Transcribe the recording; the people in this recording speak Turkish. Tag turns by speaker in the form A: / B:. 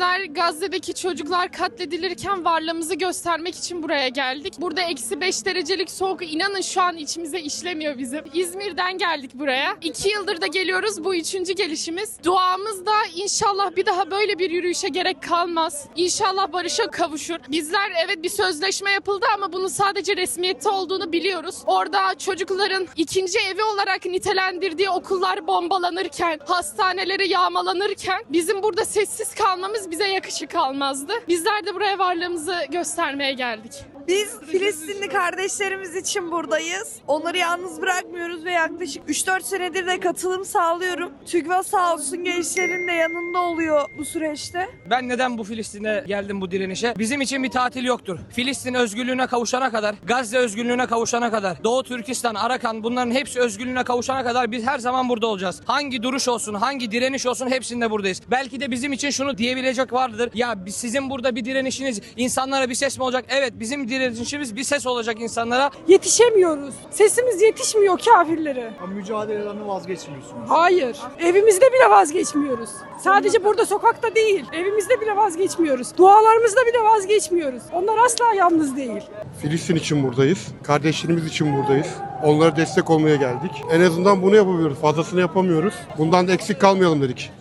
A: Bizler Gazze'deki çocuklar katledilirken varlığımızı göstermek için buraya geldik. Burada eksi 5 derecelik soğuk inanın şu an içimize işlemiyor bizim. İzmir'den geldik buraya. İki yıldır da geliyoruz. Bu üçüncü gelişimiz. Duamız da inşallah bir daha böyle bir yürüyüşe gerek kalmaz. İnşallah barışa kavuşur. Bizler evet bir sözleşme yapıldı ama bunun sadece resmiyette olduğunu biliyoruz. Orada çocukların ikinci evi olarak nitelendirdiği okullar bombalanırken, hastaneleri yağmalanırken bizim burada sessiz kalmamız bize yakışık almazdı. Bizler de buraya varlığımızı göstermeye geldik.
B: Biz Filistinli kardeşlerimiz için buradayız. Onları yalnız bırakmıyoruz ve yaklaşık 3-4 senedir de katılım sağlıyorum. TÜGVA sağ olsun gençlerin de yanında oluyor bu süreçte.
C: Ben neden bu Filistin'e geldim bu direnişe? Bizim için bir tatil yoktur. Filistin özgürlüğüne kavuşana kadar, Gazze özgürlüğüne kavuşana kadar, Doğu Türkistan, Arakan bunların hepsi özgürlüğüne kavuşana kadar biz her zaman burada olacağız. Hangi duruş olsun, hangi direniş olsun hepsinde buradayız. Belki de bizim için şunu diyebilecek vardır. Ya sizin burada bir direnişiniz insanlara bir ses mi olacak? Evet bizim direnişimiz bir ses olacak insanlara.
D: Yetişemiyoruz. Sesimiz yetişmiyor kafirlere.
E: Ama mücadelelerini vazgeçmiyorsunuz.
D: Hayır. Evimizde bile vazgeçmiyoruz. Sadece burada sokakta değil. Evimizde bile vazgeçmiyoruz. Dualarımızda bile vazgeçmiyoruz. Onlar asla yalnız değil.
F: Filistin için buradayız. Kardeşlerimiz için buradayız. Onlara destek olmaya geldik. En azından bunu yapabiliyoruz. Fazlasını yapamıyoruz. Bundan da eksik kalmayalım dedik.